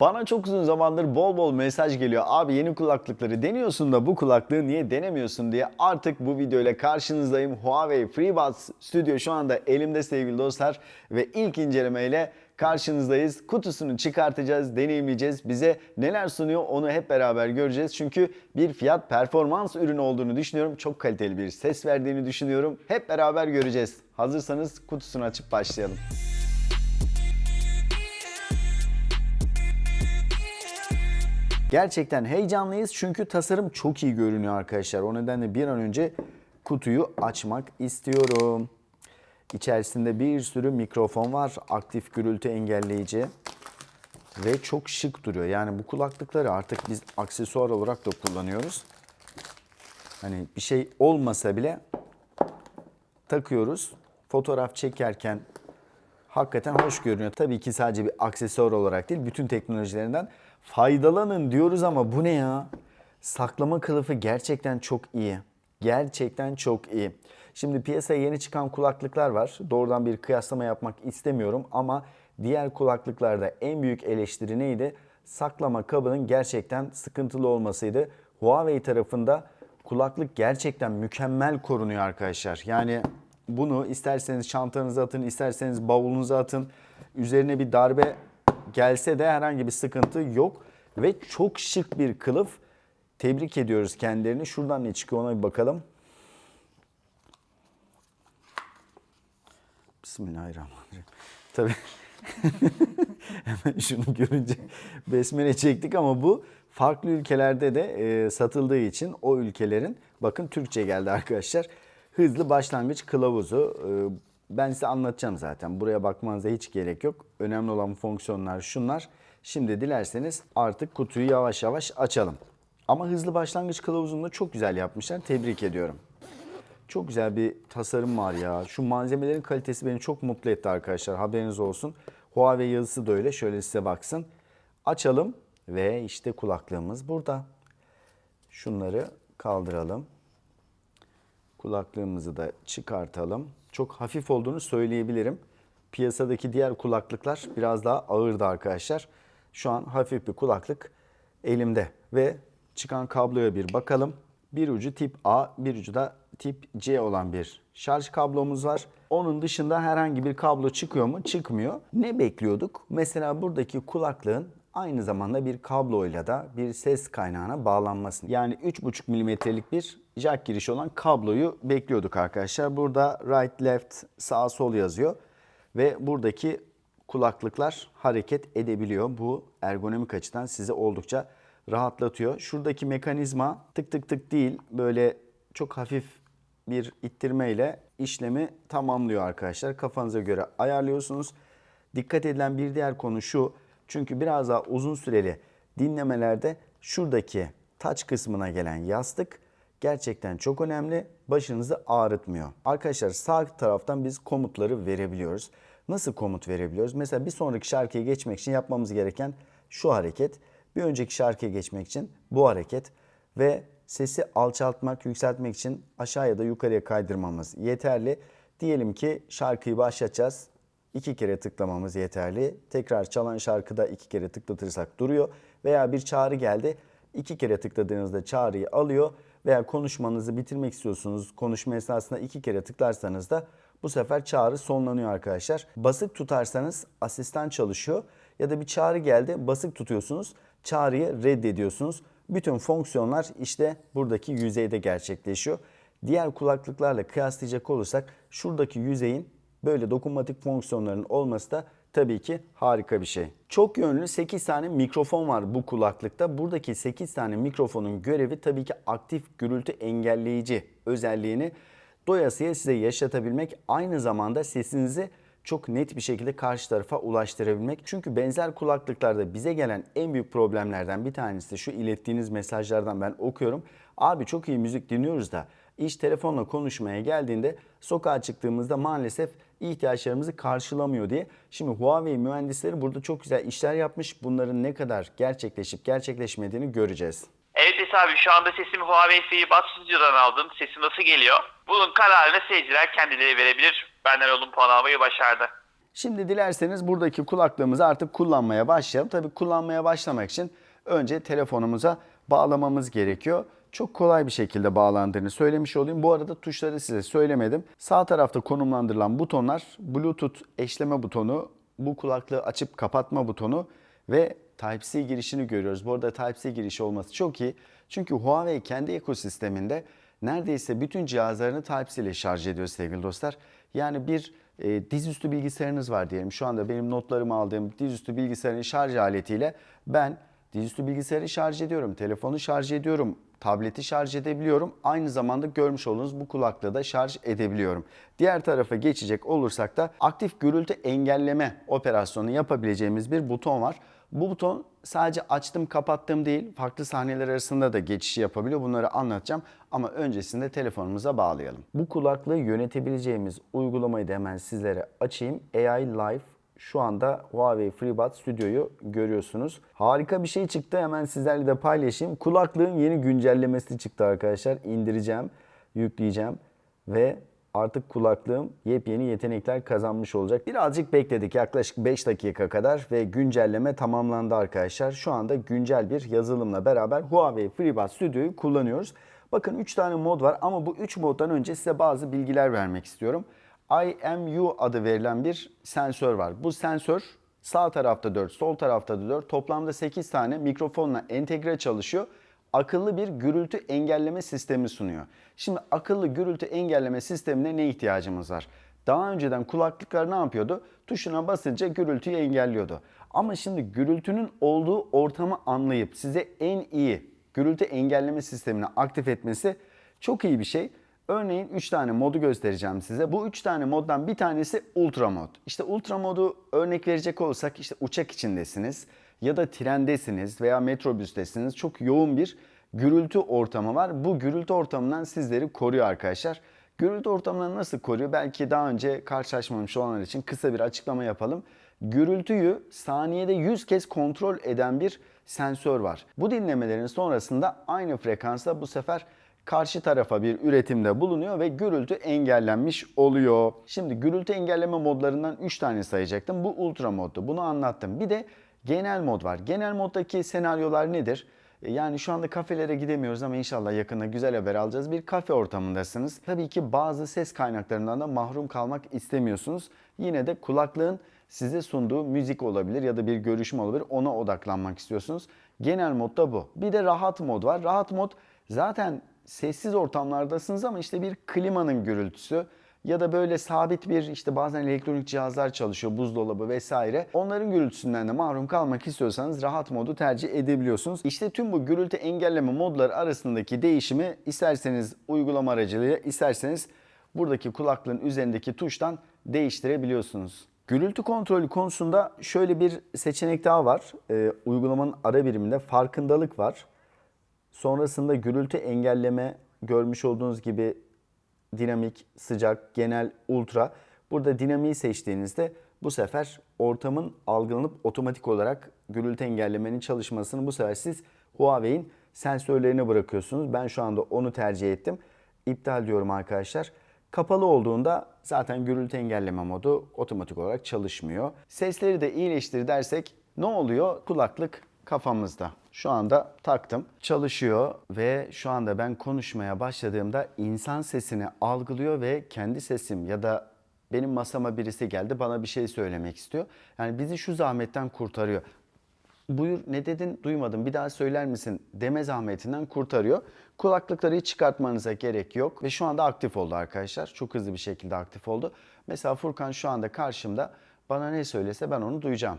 Bana çok uzun zamandır bol bol mesaj geliyor. Abi yeni kulaklıkları deniyorsun da bu kulaklığı niye denemiyorsun diye. Artık bu videoyla karşınızdayım. Huawei FreeBuds Studio şu anda elimde sevgili dostlar. Ve ilk incelemeyle karşınızdayız. Kutusunu çıkartacağız, deneyimleyeceğiz. Bize neler sunuyor onu hep beraber göreceğiz. Çünkü bir fiyat performans ürünü olduğunu düşünüyorum. Çok kaliteli bir ses verdiğini düşünüyorum. Hep beraber göreceğiz. Hazırsanız kutusunu açıp başlayalım. Gerçekten heyecanlıyız çünkü tasarım çok iyi görünüyor arkadaşlar. O nedenle bir an önce kutuyu açmak istiyorum. İçerisinde bir sürü mikrofon var, aktif gürültü engelleyici ve çok şık duruyor. Yani bu kulaklıkları artık biz aksesuar olarak da kullanıyoruz. Hani bir şey olmasa bile takıyoruz. Fotoğraf çekerken hakikaten hoş görünüyor. Tabii ki sadece bir aksesuar olarak değil, bütün teknolojilerinden faydalanın diyoruz ama bu ne ya? Saklama kılıfı gerçekten çok iyi. Gerçekten çok iyi. Şimdi piyasaya yeni çıkan kulaklıklar var. Doğrudan bir kıyaslama yapmak istemiyorum ama diğer kulaklıklarda en büyük eleştiri neydi? Saklama kabının gerçekten sıkıntılı olmasıydı. Huawei tarafında kulaklık gerçekten mükemmel korunuyor arkadaşlar. Yani bunu isterseniz çantanıza atın, isterseniz bavulunuza atın. Üzerine bir darbe gelse de herhangi bir sıkıntı yok. Ve çok şık bir kılıf. Tebrik ediyoruz kendilerini. Şuradan ne çıkıyor ona bir bakalım. Bismillahirrahmanirrahim. Tabii hemen şunu görünce besmele çektik ama bu farklı ülkelerde de e, satıldığı için o ülkelerin bakın Türkçe geldi arkadaşlar. Hızlı başlangıç kılavuzu. E, ben size anlatacağım zaten. Buraya bakmanıza hiç gerek yok. Önemli olan fonksiyonlar şunlar. Şimdi dilerseniz artık kutuyu yavaş yavaş açalım. Ama hızlı başlangıç kılavuzunu da çok güzel yapmışlar. Tebrik ediyorum. Çok güzel bir tasarım var ya. Şu malzemelerin kalitesi beni çok mutlu etti arkadaşlar. Haberiniz olsun. Huawei yazısı da öyle. Şöyle size baksın. Açalım ve işte kulaklığımız burada. Şunları kaldıralım. Kulaklığımızı da çıkartalım. Çok hafif olduğunu söyleyebilirim. Piyasadaki diğer kulaklıklar biraz daha ağırdı arkadaşlar. Şu an hafif bir kulaklık elimde ve çıkan kabloya bir bakalım. Bir ucu tip A, bir ucu da tip C olan bir şarj kablomuz var. Onun dışında herhangi bir kablo çıkıyor mu? Çıkmıyor. Ne bekliyorduk? Mesela buradaki kulaklığın aynı zamanda bir kabloyla da bir ses kaynağına bağlanmasını. Yani 3,5 milimetrelik bir jack girişi olan kabloyu bekliyorduk arkadaşlar. Burada right left sağ sol yazıyor ve buradaki kulaklıklar hareket edebiliyor. Bu ergonomik açıdan sizi oldukça rahatlatıyor. Şuradaki mekanizma tık tık tık değil böyle çok hafif bir ittirmeyle işlemi tamamlıyor arkadaşlar. Kafanıza göre ayarlıyorsunuz. Dikkat edilen bir diğer konu şu. Çünkü biraz daha uzun süreli dinlemelerde şuradaki taç kısmına gelen yastık gerçekten çok önemli. Başınızı ağrıtmıyor. Arkadaşlar sağ taraftan biz komutları verebiliyoruz. Nasıl komut verebiliyoruz? Mesela bir sonraki şarkıya geçmek için yapmamız gereken şu hareket. Bir önceki şarkıya geçmek için bu hareket ve sesi alçaltmak, yükseltmek için aşağı ya da yukarıya kaydırmamız yeterli. Diyelim ki şarkıyı başlatacağız. İki kere tıklamamız yeterli. Tekrar çalan şarkıda iki kere tıklatırsak duruyor. Veya bir çağrı geldi. iki kere tıkladığınızda çağrıyı alıyor. Veya konuşmanızı bitirmek istiyorsunuz. Konuşma esnasında iki kere tıklarsanız da bu sefer çağrı sonlanıyor arkadaşlar. Basık tutarsanız asistan çalışıyor. Ya da bir çağrı geldi basık tutuyorsunuz. Çağrıyı reddediyorsunuz. Bütün fonksiyonlar işte buradaki yüzeyde gerçekleşiyor. Diğer kulaklıklarla kıyaslayacak olursak şuradaki yüzeyin böyle dokunmatik fonksiyonların olması da tabii ki harika bir şey. Çok yönlü 8 tane mikrofon var bu kulaklıkta. Buradaki 8 tane mikrofonun görevi tabii ki aktif gürültü engelleyici özelliğini doyasıya size yaşatabilmek. Aynı zamanda sesinizi çok net bir şekilde karşı tarafa ulaştırabilmek. Çünkü benzer kulaklıklarda bize gelen en büyük problemlerden bir tanesi şu ilettiğiniz mesajlardan ben okuyorum. Abi çok iyi müzik dinliyoruz da iş telefonla konuşmaya geldiğinde sokağa çıktığımızda maalesef ihtiyaçlarımızı karşılamıyor diye. Şimdi Huawei mühendisleri burada çok güzel işler yapmış. Bunların ne kadar gerçekleşip gerçekleşmediğini göreceğiz. Evet Efe abi şu anda sesimi Huawei FreeBuds Studio'dan aldım. Sesim nasıl geliyor? Bunun kararını seyirciler kendileri verebilir. Benden oğlum puan almayı başardı. Şimdi dilerseniz buradaki kulaklığımızı artık kullanmaya başlayalım. Tabii kullanmaya başlamak için önce telefonumuza bağlamamız gerekiyor. Çok kolay bir şekilde bağlandığını söylemiş olayım. Bu arada tuşları size söylemedim. Sağ tarafta konumlandırılan butonlar Bluetooth eşleme butonu, bu kulaklığı açıp kapatma butonu ve Type-C girişini görüyoruz. Bu arada Type-C girişi olması çok iyi. Çünkü Huawei kendi ekosisteminde neredeyse bütün cihazlarını Type-C ile şarj ediyor sevgili dostlar. Yani bir e, dizüstü bilgisayarınız var diyelim. Şu anda benim notlarımı aldığım dizüstü bilgisayarın şarj aletiyle ben dizüstü bilgisayarı şarj ediyorum, telefonu şarj ediyorum, tableti şarj edebiliyorum. Aynı zamanda görmüş olduğunuz bu kulaklığı da şarj edebiliyorum. Diğer tarafa geçecek olursak da aktif gürültü engelleme operasyonu yapabileceğimiz bir buton var. Bu buton sadece açtım kapattım değil, farklı sahneler arasında da geçiş yapabiliyor. Bunları anlatacağım ama öncesinde telefonumuza bağlayalım. Bu kulaklığı yönetebileceğimiz uygulamayı da hemen sizlere açayım. AI Live şu anda Huawei FreeBuds Studio'yu görüyorsunuz. Harika bir şey çıktı. Hemen sizlerle de paylaşayım. Kulaklığın yeni güncellemesi çıktı arkadaşlar. İndireceğim, yükleyeceğim ve artık kulaklığım yepyeni yetenekler kazanmış olacak. Birazcık bekledik yaklaşık 5 dakika kadar ve güncelleme tamamlandı arkadaşlar. Şu anda güncel bir yazılımla beraber Huawei FreeBuds Studio'yu kullanıyoruz. Bakın 3 tane mod var ama bu 3 moddan önce size bazı bilgiler vermek istiyorum. IMU adı verilen bir sensör var. Bu sensör sağ tarafta 4, sol tarafta da 4, toplamda 8 tane mikrofonla entegre çalışıyor. Akıllı bir gürültü engelleme sistemi sunuyor. Şimdi akıllı gürültü engelleme sistemine ne ihtiyacımız var? Daha önceden kulaklıklar ne yapıyordu? Tuşuna basınca gürültüyü engelliyordu. Ama şimdi gürültünün olduğu ortamı anlayıp size en iyi gürültü engelleme sistemini aktif etmesi çok iyi bir şey. Örneğin 3 tane modu göstereceğim size. Bu 3 tane moddan bir tanesi ultra mod. İşte ultra modu örnek verecek olursak işte uçak içindesiniz ya da trendesiniz veya metrobüstesiniz. Çok yoğun bir gürültü ortamı var. Bu gürültü ortamından sizleri koruyor arkadaşlar. Gürültü ortamından nasıl koruyor? Belki daha önce karşılaşmamış olanlar için kısa bir açıklama yapalım. Gürültüyü saniyede 100 kez kontrol eden bir sensör var. Bu dinlemelerin sonrasında aynı frekansta bu sefer karşı tarafa bir üretimde bulunuyor ve gürültü engellenmiş oluyor. Şimdi gürültü engelleme modlarından 3 tane sayacaktım. Bu ultra moddu. Bunu anlattım. Bir de genel mod var. Genel moddaki senaryolar nedir? E, Yani şu anda kafelere gidemiyoruz ama inşallah yakında güzel haber alacağız. Bir kafe ortamındasınız. Tabii ki bazı ses kaynaklarından da mahrum kalmak istemiyorsunuz. Yine de kulaklığın size sunduğu müzik olabilir ya da bir görüşme olabilir. Ona odaklanmak istiyorsunuz. Genel modda bu. Bir de rahat mod var. Rahat mod zaten sessiz ortamlardasınız ama işte bir klimanın gürültüsü ya da böyle sabit bir işte bazen elektronik cihazlar çalışıyor, buzdolabı vesaire. Onların gürültüsünden de mahrum kalmak istiyorsanız rahat modu tercih edebiliyorsunuz. İşte tüm bu gürültü engelleme modları arasındaki değişimi isterseniz uygulama aracılığıyla isterseniz buradaki kulaklığın üzerindeki tuştan değiştirebiliyorsunuz. Gürültü kontrolü konusunda şöyle bir seçenek daha var. Ee, uygulamanın ara biriminde farkındalık var. Sonrasında gürültü engelleme görmüş olduğunuz gibi dinamik, sıcak, genel, ultra. Burada dinamiği seçtiğinizde bu sefer ortamın algılanıp otomatik olarak gürültü engellemenin çalışmasını bu sefer siz Huawei'in sensörlerine bırakıyorsunuz. Ben şu anda onu tercih ettim. İptal diyorum arkadaşlar. Kapalı olduğunda zaten gürültü engelleme modu otomatik olarak çalışmıyor. Sesleri de iyileştir dersek ne oluyor? Kulaklık kafamızda. Şu anda taktım. Çalışıyor ve şu anda ben konuşmaya başladığımda insan sesini algılıyor ve kendi sesim ya da benim masama birisi geldi bana bir şey söylemek istiyor. Yani bizi şu zahmetten kurtarıyor. Buyur ne dedin duymadım bir daha söyler misin deme zahmetinden kurtarıyor. Kulaklıkları çıkartmanıza gerek yok ve şu anda aktif oldu arkadaşlar. Çok hızlı bir şekilde aktif oldu. Mesela Furkan şu anda karşımda bana ne söylese ben onu duyacağım.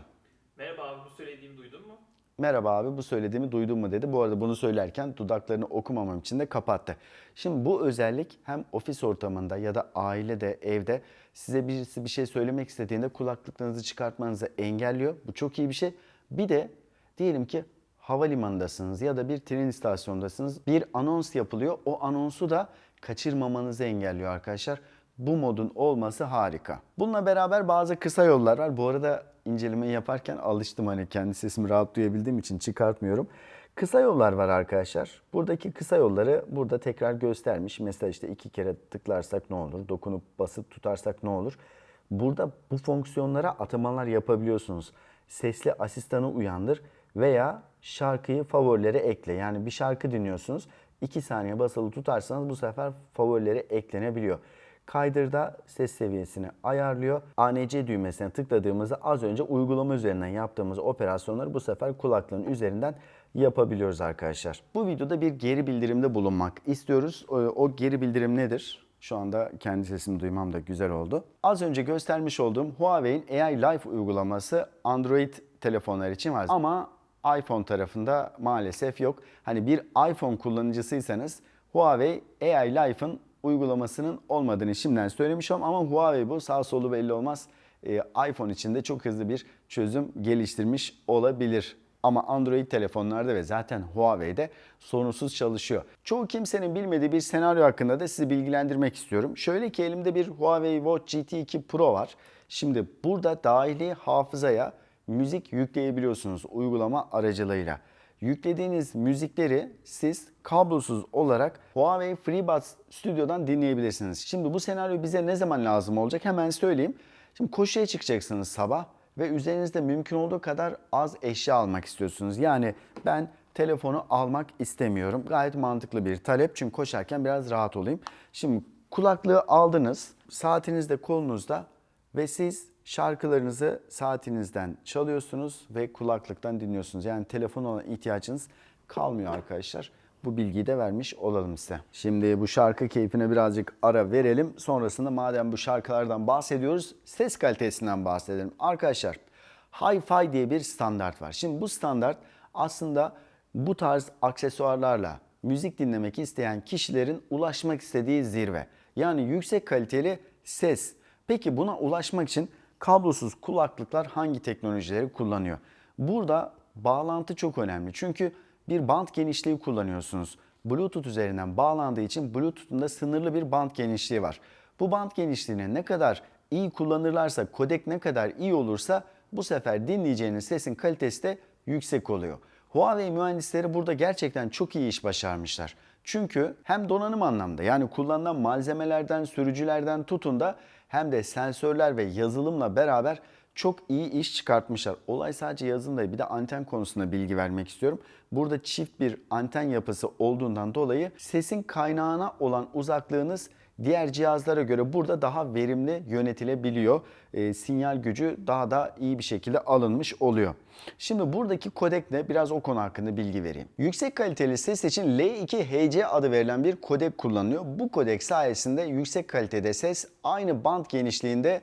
Merhaba abi bu söylediğimi duydun mu? Merhaba abi bu söylediğimi duydun mu dedi. Bu arada bunu söylerken dudaklarını okumamam için de kapattı. Şimdi bu özellik hem ofis ortamında ya da ailede, evde size birisi bir şey söylemek istediğinde kulaklıklarınızı çıkartmanızı engelliyor. Bu çok iyi bir şey. Bir de diyelim ki havalimanındasınız ya da bir tren istasyonundasınız. Bir anons yapılıyor. O anonsu da kaçırmamanızı engelliyor arkadaşlar. Bu modun olması harika. Bununla beraber bazı kısa yollar var. Bu arada incelemeyi yaparken alıştım hani kendi sesimi rahat duyabildiğim için çıkartmıyorum. Kısa yollar var arkadaşlar. Buradaki kısa yolları burada tekrar göstermiş. Mesela işte iki kere tıklarsak ne olur? Dokunup basıp tutarsak ne olur? Burada bu fonksiyonlara atamalar yapabiliyorsunuz. Sesli asistanı uyandır veya şarkıyı favorilere ekle. Yani bir şarkı dinliyorsunuz. 2 saniye basılı tutarsanız bu sefer favorilere eklenebiliyor. Kaydırda ses seviyesini ayarlıyor. ANC düğmesine tıkladığımızda az önce uygulama üzerinden yaptığımız operasyonları bu sefer kulaklığın üzerinden yapabiliyoruz arkadaşlar. Bu videoda bir geri bildirimde bulunmak istiyoruz. O, o geri bildirim nedir? Şu anda kendi sesimi duymam da güzel oldu. Az önce göstermiş olduğum Huawei'in AI Life uygulaması Android telefonlar için var. Ama iPhone tarafında maalesef yok. Hani bir iPhone kullanıcısıysanız Huawei AI Life'ın uygulamasının olmadığını şimdiden söylemiş oldum ama Huawei bu sağ solu belli olmaz. Ee, iPhone için de çok hızlı bir çözüm geliştirmiş olabilir. Ama Android telefonlarda ve zaten Huawei'de sorunsuz çalışıyor. Çoğu kimsenin bilmediği bir senaryo hakkında da sizi bilgilendirmek istiyorum. Şöyle ki elimde bir Huawei Watch GT2 Pro var. Şimdi burada dahili hafızaya müzik yükleyebiliyorsunuz uygulama aracılığıyla. Yüklediğiniz müzikleri siz kablosuz olarak Huawei FreeBuds Studio'dan dinleyebilirsiniz. Şimdi bu senaryo bize ne zaman lazım olacak hemen söyleyeyim. Şimdi koşuya çıkacaksınız sabah ve üzerinizde mümkün olduğu kadar az eşya almak istiyorsunuz. Yani ben telefonu almak istemiyorum. Gayet mantıklı bir talep çünkü koşarken biraz rahat olayım. Şimdi kulaklığı aldınız, saatiniz de kolunuzda ve siz şarkılarınızı saatinizden çalıyorsunuz ve kulaklıktan dinliyorsunuz. Yani telefon olan ihtiyacınız kalmıyor arkadaşlar. Bu bilgiyi de vermiş olalım size. Şimdi bu şarkı keyfine birazcık ara verelim. Sonrasında madem bu şarkılardan bahsediyoruz, ses kalitesinden bahsedelim. Arkadaşlar, Hi-Fi diye bir standart var. Şimdi bu standart aslında bu tarz aksesuarlarla müzik dinlemek isteyen kişilerin ulaşmak istediği zirve. Yani yüksek kaliteli ses. Peki buna ulaşmak için kablosuz kulaklıklar hangi teknolojileri kullanıyor? Burada bağlantı çok önemli. Çünkü bir band genişliği kullanıyorsunuz. Bluetooth üzerinden bağlandığı için Bluetooth'un da sınırlı bir band genişliği var. Bu band genişliğini ne kadar iyi kullanırlarsa, kodek ne kadar iyi olursa bu sefer dinleyeceğiniz sesin kalitesi de yüksek oluyor. Huawei mühendisleri burada gerçekten çok iyi iş başarmışlar. Çünkü hem donanım anlamda yani kullanılan malzemelerden, sürücülerden tutun da hem de sensörler ve yazılımla beraber çok iyi iş çıkartmışlar. Olay sadece yazılım değil bir de anten konusunda bilgi vermek istiyorum. Burada çift bir anten yapısı olduğundan dolayı sesin kaynağına olan uzaklığınız diğer cihazlara göre burada daha verimli yönetilebiliyor. E, sinyal gücü daha da iyi bir şekilde alınmış oluyor. Şimdi buradaki kodek ne? Biraz o konu hakkında bilgi vereyim. Yüksek kaliteli ses için L2HC adı verilen bir kodek kullanılıyor. Bu kodek sayesinde yüksek kalitede ses aynı band genişliğinde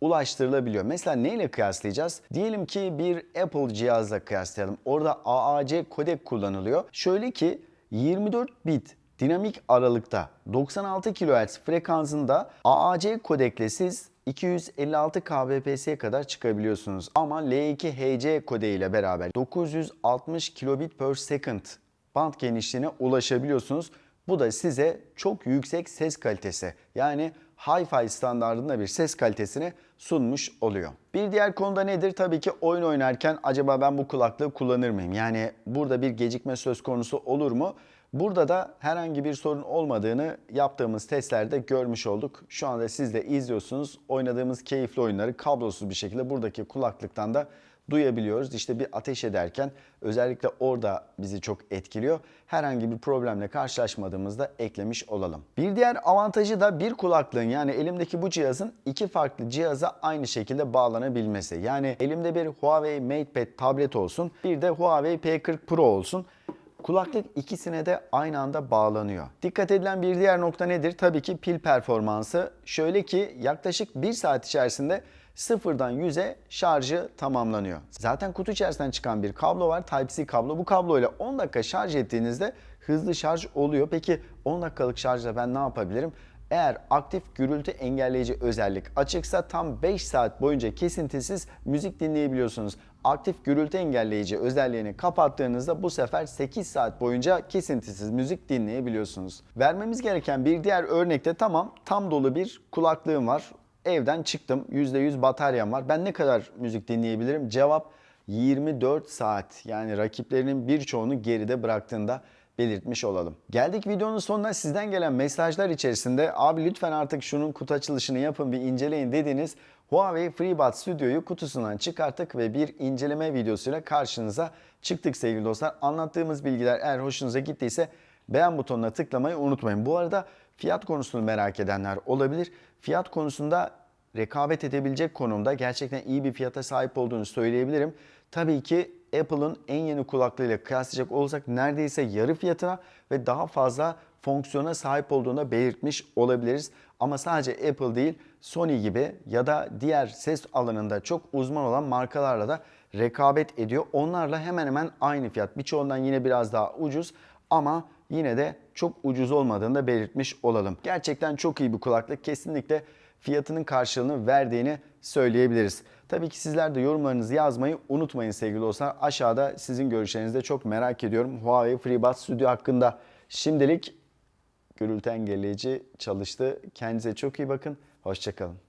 ulaştırılabiliyor. Mesela neyle kıyaslayacağız? Diyelim ki bir Apple cihazla kıyaslayalım. Orada AAC kodek kullanılıyor. Şöyle ki 24 bit dinamik aralıkta 96 kHz frekansında AAC kodekle siz 256 kbps'ye kadar çıkabiliyorsunuz. Ama L2HC kodeğiyle beraber 960 kilobit per second band genişliğine ulaşabiliyorsunuz. Bu da size çok yüksek ses kalitesi yani Hi-Fi standartında bir ses kalitesini sunmuş oluyor. Bir diğer konuda nedir? Tabii ki oyun oynarken acaba ben bu kulaklığı kullanır mıyım? Yani burada bir gecikme söz konusu olur mu? Burada da herhangi bir sorun olmadığını yaptığımız testlerde görmüş olduk. Şu anda siz de izliyorsunuz. Oynadığımız keyifli oyunları kablosuz bir şekilde buradaki kulaklıktan da duyabiliyoruz. İşte bir ateş ederken özellikle orada bizi çok etkiliyor. Herhangi bir problemle karşılaşmadığımızda eklemiş olalım. Bir diğer avantajı da bir kulaklığın yani elimdeki bu cihazın iki farklı cihaza aynı şekilde bağlanabilmesi. Yani elimde bir Huawei MatePad tablet olsun bir de Huawei P40 Pro olsun. Kulaklık ikisine de aynı anda bağlanıyor. Dikkat edilen bir diğer nokta nedir? Tabii ki pil performansı. Şöyle ki yaklaşık 1 saat içerisinde sıfırdan 100'e şarjı tamamlanıyor. Zaten kutu içerisinden çıkan bir kablo var. Type-C kablo. Bu kabloyla 10 dakika şarj ettiğinizde hızlı şarj oluyor. Peki 10 dakikalık şarjla ben ne yapabilirim? Eğer aktif gürültü engelleyici özellik açıksa tam 5 saat boyunca kesintisiz müzik dinleyebiliyorsunuz. Aktif gürültü engelleyici özelliğini kapattığınızda bu sefer 8 saat boyunca kesintisiz müzik dinleyebiliyorsunuz. Vermemiz gereken bir diğer örnekte tamam tam dolu bir kulaklığım var. Evden çıktım %100 bataryam var. Ben ne kadar müzik dinleyebilirim? Cevap 24 saat. Yani rakiplerinin birçoğunu geride bıraktığında belirtmiş olalım. Geldik videonun sonuna sizden gelen mesajlar içerisinde abi lütfen artık şunun kutu açılışını yapın bir inceleyin dediğiniz Huawei FreeBuds Studio'yu kutusundan çıkarttık ve bir inceleme videosuyla karşınıza çıktık sevgili dostlar. Anlattığımız bilgiler eğer hoşunuza gittiyse beğen butonuna tıklamayı unutmayın. Bu arada fiyat konusunu merak edenler olabilir. Fiyat konusunda rekabet edebilecek konumda gerçekten iyi bir fiyata sahip olduğunu söyleyebilirim. Tabii ki Apple'ın en yeni kulaklığıyla kıyaslayacak olursak neredeyse yarı fiyatına ve daha fazla fonksiyona sahip olduğunu belirtmiş olabiliriz. Ama sadece Apple değil Sony gibi ya da diğer ses alanında çok uzman olan markalarla da rekabet ediyor. Onlarla hemen hemen aynı fiyat. Birçoğundan yine biraz daha ucuz ama yine de çok ucuz olmadığını da belirtmiş olalım. Gerçekten çok iyi bir kulaklık. Kesinlikle fiyatının karşılığını verdiğini söyleyebiliriz. Tabii ki sizler de yorumlarınızı yazmayı unutmayın sevgili dostlar. Aşağıda sizin görüşlerinizi de çok merak ediyorum. Huawei FreeBuds Studio hakkında şimdilik gürültü engelleyici çalıştı. Kendinize çok iyi bakın. Hoşçakalın.